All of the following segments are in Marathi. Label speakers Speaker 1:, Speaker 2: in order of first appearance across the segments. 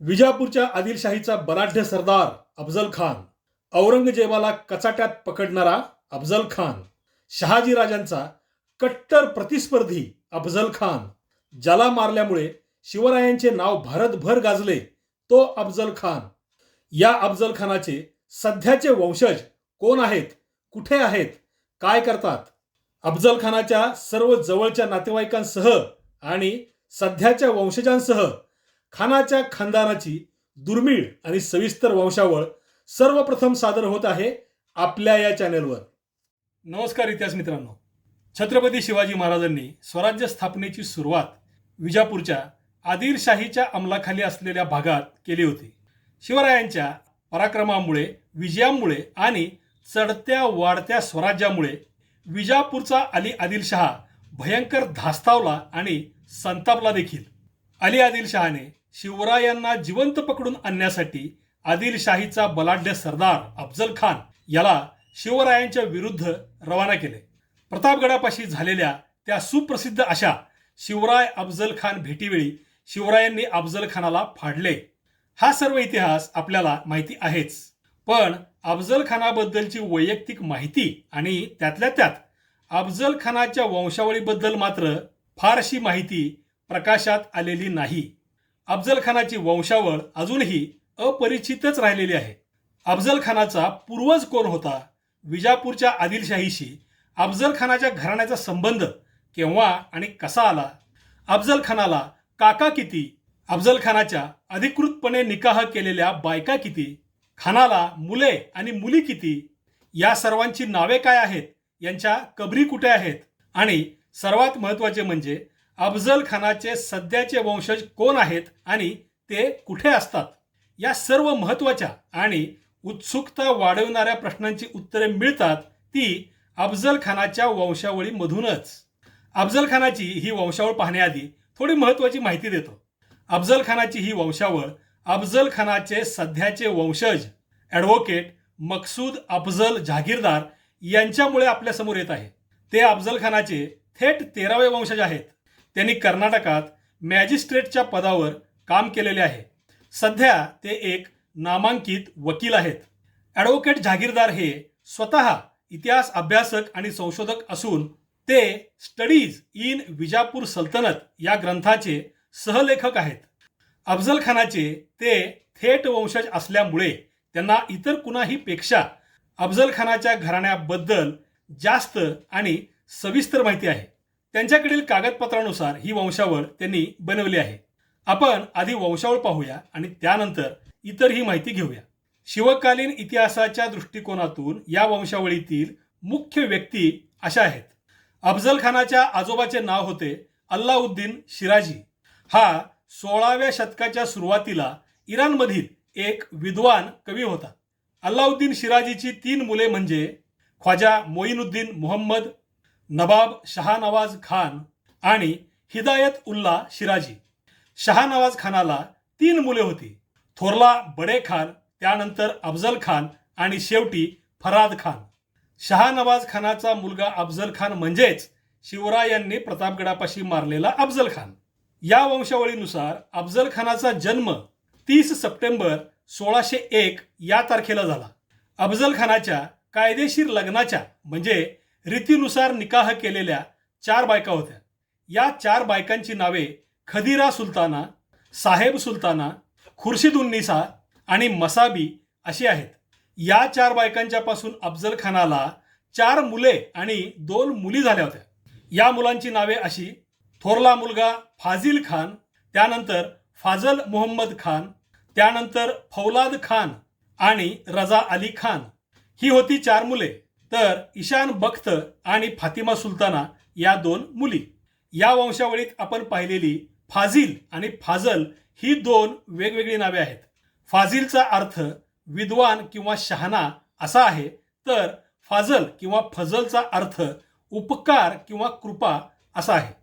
Speaker 1: विजापूरच्या आदिलशाहीचा बलाढ्य सरदार अफजल खान औरंगजेबाला कचाट्यात पकडणारा अफजल खान शहाजीराजांचा कट्टर प्रतिस्पर्धी अफजल खान ज्याला मारल्यामुळे शिवरायांचे नाव भारतभर गाजले तो अफजल खान. या अफजल खानाचे सध्याचे वंशज कोण आहेत कुठे आहेत काय करतात? अफजल खानाच्या सर्व जवळच्या नातेवाईकांसह आणि सध्याच्या वंशजांसह खानाच्या खानदानाची दुर्मिळ आणि सविस्तर वंशावळ सर्वप्रथम सादर होत आहे आपल्या या चॅनेलवर. नमस्कार इतिहास मित्रांनो. छत्रपती शिवाजी महाराजांनी स्वराज्य स्थापनेची सुरुवात विजापूरच्या आदिलशाहीच्या अंमलाखाली असलेल्या भागात केली होती. शिवरायांच्या पराक्रमामुळे विजयामुळे आणि चढत्या वाढत्या स्वराज्यामुळे विजापूरचा अली आदिलशहा भयंकर धास्तावला आणि संतापला देखील. अली आदिलशहाने शिवरायांना जिवंत पकडून आणण्यासाठी आदिलशाहीचा बलाढ्य सरदार अफजल खान याला शिवरायांच्या विरुद्ध रवाना केले. प्रतापगडापाशी झालेल्या त्या सुप्रसिद्ध अशा शिवराय अफजल खान भेटीवेळी शिवरायांनी अफजल खानाला फाडले. हा सर्व इतिहास आपल्याला माहिती आहेच. पण अफजल खानाबद्दलची वैयक्तिक माहिती आणि त्यातल्या त्यात अफजल खानाच्या वंशावळीबद्दल मात्र फारशी माहिती प्रकाशात आलेली नाही. अफजल खानाची वंशावळ अजूनही अपरिचितच राहिलेली आहे. अफजल खानाचा पूर्वज कोण होता? विजापूरच्या आदिलशाहीशी अफजल खानाच्या घराण्याचा संबंध केव्हा आणि कसा आला? अफजल खानाला काका किती? अफजल खानाच्या अधिकृतपणे निकाह केलेल्या बायका किती? खानाला मुले आणि मुली किती? या सर्वांची नावे काय आहेत? यांच्या कबरी कुठे आहेत? आणि सर्वात महत्त्वाचे म्हणजे अफजल खानाचे सध्याचे वंशज कोण आहेत आणि ते कुठे असतात? या सर्व महत्त्वाच्या आणि उत्सुकता वाढवणाऱ्या प्रश्नांची उत्तरे मिळतात ती अफजल खानाच्या वंशावळीमधूनच अफजल खानाची ही वंशावळ पाहण्याआधी थोडी महत्त्वाची माहिती देतो. अफजल खानाची ही वंशावळ अफजल खानाचे सध्याचे वंशज ॲडव्होकेट मकसूद अफजल जहागीरदार यांच्यामुळे आपल्यासमोर येत आहे. ते अफजल खानाचे थेट तेरावे वंशज आहेत. त्यांनी कर्नाटकात मॅजिस्ट्रेटच्या पदावर काम केलेले आहे. सध्या ते एक नामांकित वकील आहेत. ॲडव्होकेट जहागीरदार हे स्वतः इतिहास अभ्यासक आणि संशोधक असून ते स्टडीज इन विजापूर सल्तनत या ग्रंथाचे सहलेखक आहेत. अफजल खानाचे ते थेट वंशज असल्यामुळे त्यांना इतर कुणाही पेक्षा अफजल खानाच्या घराण्याबद्दल जास्त आणि सविस्तर माहिती आहे. त्यांच्याकडील कागदपत्रानुसार ही वंशावळ त्यांनी बनवली आहे. आपण आधी वंशावळ पाहूया आणि त्यानंतर इतर ही माहिती घेऊया. शिवकालीन इतिहासाच्या दृष्टिकोनातून या वंशावळीतील मुख्य व्यक्ती अशा आहेत. अफजल खानाच्या आजोबाचे नाव होते अल्लाउद्दीन शिराजी. हा सोळाव्या शतकाच्या सुरुवातीला इराणमधील एक विद्वान कवी होता. अल्लाउद्दीन शिराजीची तीन मुले म्हणजे ख्वाजा मोईनुद्दीन मोहम्मद नवाब शहानवाज खान आणि हिदायत उल्ला शिराजी. शहानवाज खानाला तीन मुले होती. थोरला बडे खान त्यानंतर अफजल खान आणि शेवटी फराद खान. शहानवाज खानाचा मुलगा अफजल खान म्हणजेच शिवरायांनी प्रतापगडापाशी मारलेला अफजल खान. या वंशावळीनुसार अफजल खानाचा जन्म तीस सप्टेंबर सोळाशे एक या तारखेला झाला. अफजल खानाच्या कायदेशीर लग्नाच्या म्हणजे रीतीनुसार निकाह केलेल्या चार बायका होत्या. या चार बायकांची नावे खदिरा सुलताना साहेब सुलताना खुर्शिदुन्निसा आणि मसाबी अशी आहेत. या चार बायकांच्या पासून अफजल खानाला चार मुले आणि दोन मुली झाल्या होत्या. या मुलांची नावे अशी थोरला मुलगा फाजिल खान त्यानंतर फाजल मोहम्मद खान त्यानंतर फौलाद खान आणि रजा अली खान. ही होती चार मुले. तर ईशान बख्त आणि फातिमा सुलताना या दोन मुली. या वंशावळीत आपण पाहिलेली फाजिल आणि फाजल ही दोन वेगवेगळी नावे आहेत. फाजिलचा अर्थ विद्वान किंवा शहाणा असा आहे तर फाजल किंवा फजलचा अर्थ उपकार किंवा कृपा असा आहे.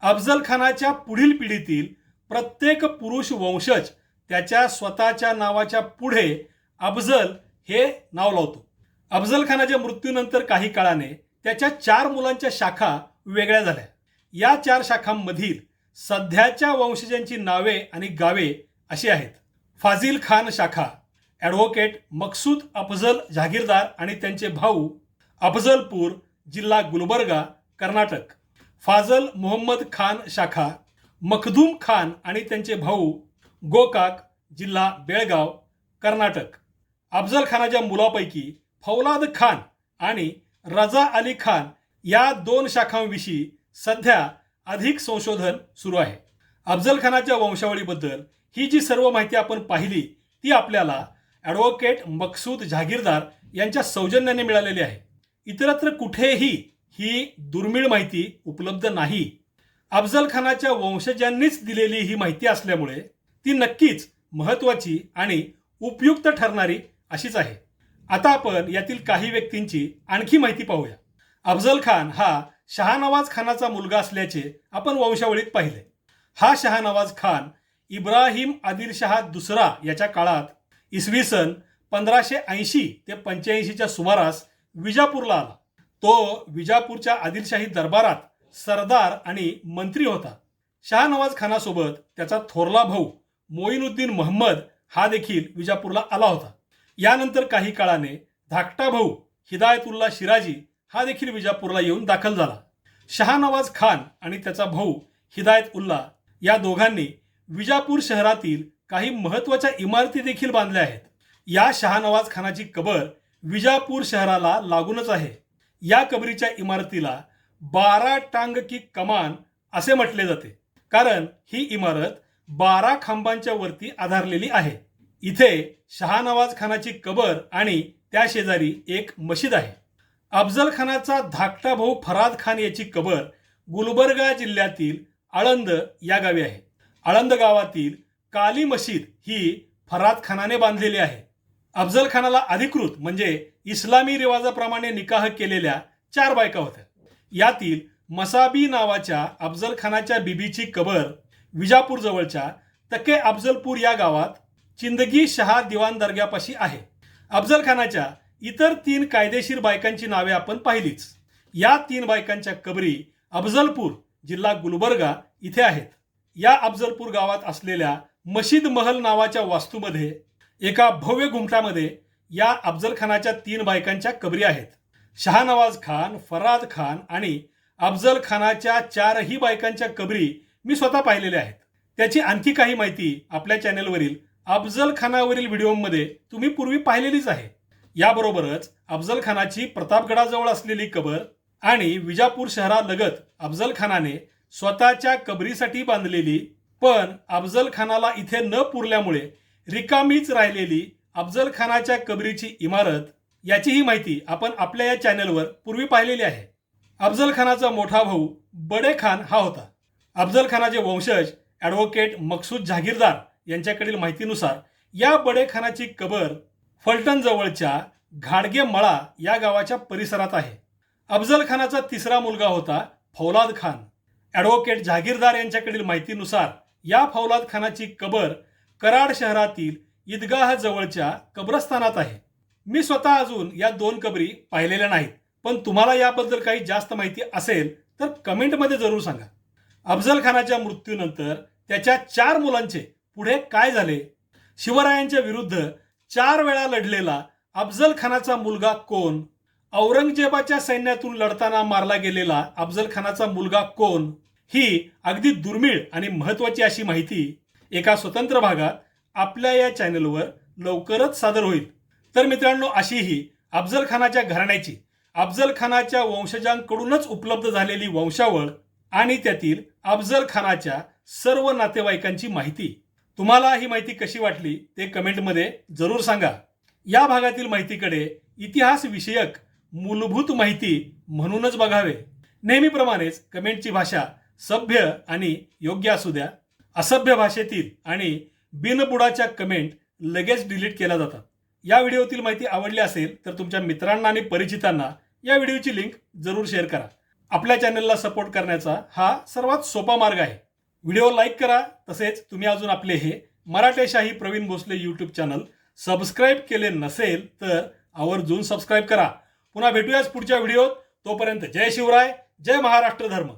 Speaker 1: अफजल खानाच्या पुढील पिढीतील प्रत्येक पुरुष वंशज त्याच्या स्वतःच्या नावाच्या पुढे अफजल हे नाव लावतो. अफजल खानाच्या मृत्यूनंतर काही काळाने त्याच्या चार मुलांच्या शाखा वेगळ्या झाल्या. या चार शाखांमधील सध्याच्या वंशजांची नावे आणि गावे अशी आहेत. फाझिल खान शाखा ॲडव्होकेट मकसूद अफजल जहागीरदार आणि त्यांचे भाऊ अफजलपूर जिल्हा गुलबर्गा कर्नाटक. फाजल मोहम्मद खान शाखा मखदूम खान आणि त्यांचे भाऊ गोकाक जिल्हा बेळगाव कर्नाटक. अफजल खानाच्या मुलापैकी फौलाद खान आणि रजा अली खान या दोन शाखांविषयी सध्या अधिक संशोधन सुरू आहे. अफजल खानाच्या वंशावळीबद्दल ही जी सर्व माहिती आपण पाहिली ती आपल्याला ॲडव्होकेट मकसूद जहागीरदार यांच्या सौजन्याने मिळालेली आहे. इतरत्र कुठेही ही दुर्मिळ माहिती उपलब्ध नाही. अफजल खानाच्या वंशजांनीच दिलेली ही माहिती असल्यामुळे ती नक्कीच महत्त्वाची आणि उपयुक्त ठरणारी अशीच आहे. आता आपण यातील काही व्यक्तींची आणखी माहिती पाहूया. अफजल खान हा शहानवाज खानाचा मुलगा असल्याचे आपण वंशावळीत पाहिले. हा शहानवाज खान इब्राहिम आदिलशहा दुसरा याच्या काळात इसवी सन पंधराशे ऐंशी ते पंच्याऐंशीच्या सुमारास विजापूरला आला. तो विजापूरच्या आदिलशाही दरबारात सरदार आणि मंत्री होता. शहानवाज खानासोबत त्याचा थोरला भाऊ मोईनुद्दीन महम्मद हा देखील विजापूरला आला होता. यानंतर काही काळाने धाकटा भाऊ हिदायतुल्ला शिराजी हा देखील विजापूरला येऊन दाखल झाला. शहानवाज खान आणि त्याचा भाऊ हिदायत उल्ला या दोघांनी विजापूर शहरातील काही महत्त्वाच्या इमारती देखील बांधल्या आहेत. या शहानवाज खानाची कबर विजापूर शहराला लागूनच आहे. या कबरीच्या इमारतीला बारा टांग की कमान असे म्हटले जाते. कारण ही इमारत बारा खांबांच्या वरती आधारलेली आहे. इथे शहानवाज खानाची कबर आणि त्या शेजारी एक मशीद आहे. अफजल खानाचा धाकटा भाऊ फराद खान याची कबर गुलबर्गा जिल्ह्यातील आळंद या गावी आहे. आळंद गावातील काली मशीद ही फराद खानाने बांधलेली आहे. अफजल खानाला अधिकृत म्हणजे इस्लामी रिवाजाप्रमाणे निकाह केलेल्या चार बायका होत्या. यातील मसाबी नावाच्या अफजल खानाच्या बीबीची कबर विजापूर जवळच्या तके अफजलपूर या गावात चिंदगी शहा दिवाण दर्ग्यापाशी आहे. अफजल खानाच्या इतर तीन कायदेशीर बायकांची नावे आपण पाहिलीच. या तीन बायकांच्या कबरी अफजलपूर जिल्हा गुलबर्गा इथे आहेत. या अफजलपूर गावात असलेल्या मशीद महल नावाच्या वास्तूमध्ये एका भव्य घुमटामध्ये या अफजल खानाच्या तीन बायकांच्या कबरी आहेत. शहानवाज खान फराद खान आणि अफजल खानाच्या चारही बायकांच्या कबरी मी स्वतः पाहिलेल्या आहेत. त्याची आणखी काही माहिती आपल्या चॅनेलवरील अफजल खानावरील व्हिडिओमध्ये तुम्ही पूर्वी पाहिलेलीच आहे. याबरोबरच अफजल खानाची प्रतापगडाजवळ असलेली कबर आणि विजापूर शहरालगत अफजल खानाने स्वतःच्या कबरीसाठी बांधलेली पण अफजल खानाला इथे न पुरल्यामुळे रिकामीच राहिलेली अफजल खानाच्या कबरीची इमारत याचीही माहिती आपण आपल्या या चॅनलवर पूर्वी पाहिलेली आहे. अफजल खानाचा मोठा भाऊ बडे खान हा होता. अफजल खानाचे वंशज ॲडव्होकेट मकसूद जहागीरदार यांच्याकडील माहितीनुसार या बडे खानाची कबर फलटण जवळच्या घाडगे मळा या गावाच्या परिसरात आहे. अफजल खानाचा तिसरा मुलगा होता फौलाद खान. ॲडव्होकेट जहागीरदार यांच्याकडील माहितीनुसार या फौलाद खानाची कबर कराड शहरातील ईदगाह जवळच्या कब्रस्थानात आहे. मी स्वतः अजून या दोन कबरी पाहिलेल्या नाहीत पण तुम्हाला याबद्दल काही जास्त माहिती असेल तर कमेंटमध्ये जरूर सांगा. अफजल खानाच्या मृत्यूनंतर त्याच्या चार मुलांचे पुढे काय झाले? शिवरायांच्या विरुद्ध चार वेळा लढलेला अफजल खानाचा मुलगा कोण? औरंगजेबाच्या सैन्यातून लढताना मारला गेलेला अफजल खानाचा मुलगा कोण? ही अगदी दुर्मिळ आणि महत्वाची अशी माहिती एका स्वतंत्र भागात आपल्या या चॅनलवर लवकरच सादर होईल. तर मित्रांनो अशी ही अफजल खानाच्या घराण्याची अफजल खानाच्या वंशजांकडूनच उपलब्ध झालेली वंशावळ आणि त्यातील अफजल खानाच्या सर्व नातेवाईकांची माहिती तुम्हाला ही माहिती कशी वाटली ते कमेंटमध्ये जरूर सांगा. या भागातील माहितीकडे इतिहास विषयक मूलभूत माहिती म्हणूनच बघावे. नेहमीप्रमाणेच कमेंटची भाषा सभ्य आणि योग्य असू द्या. असभ्य भाषेतील आणि बिनबुडाच्या कमेंट लगेच डिलीट केल्या जातात. या व्हिडिओतील माहिती आवडली असेल तर तुमच्या मित्रांना आणि परिचितांना या व्हिडिओची लिंक जरूर शेअर करा. आपल्या चॅनलला सपोर्ट करण्याचा हा सर्वात सोपा मार्ग आहे. व्हिडिओ लाईक करा तसेच तुम्ही अजून आपले हे Maratheshahi Praveen Bhosale YouTube channel subscribe केले नसेल तर आवर्जून सबस्क्राईब करा. पुन्हा भेटूयाच पुढच्या व्हिडिओत. तोपर्यंत जय शिवराय जय महाराष्ट्र धर्म.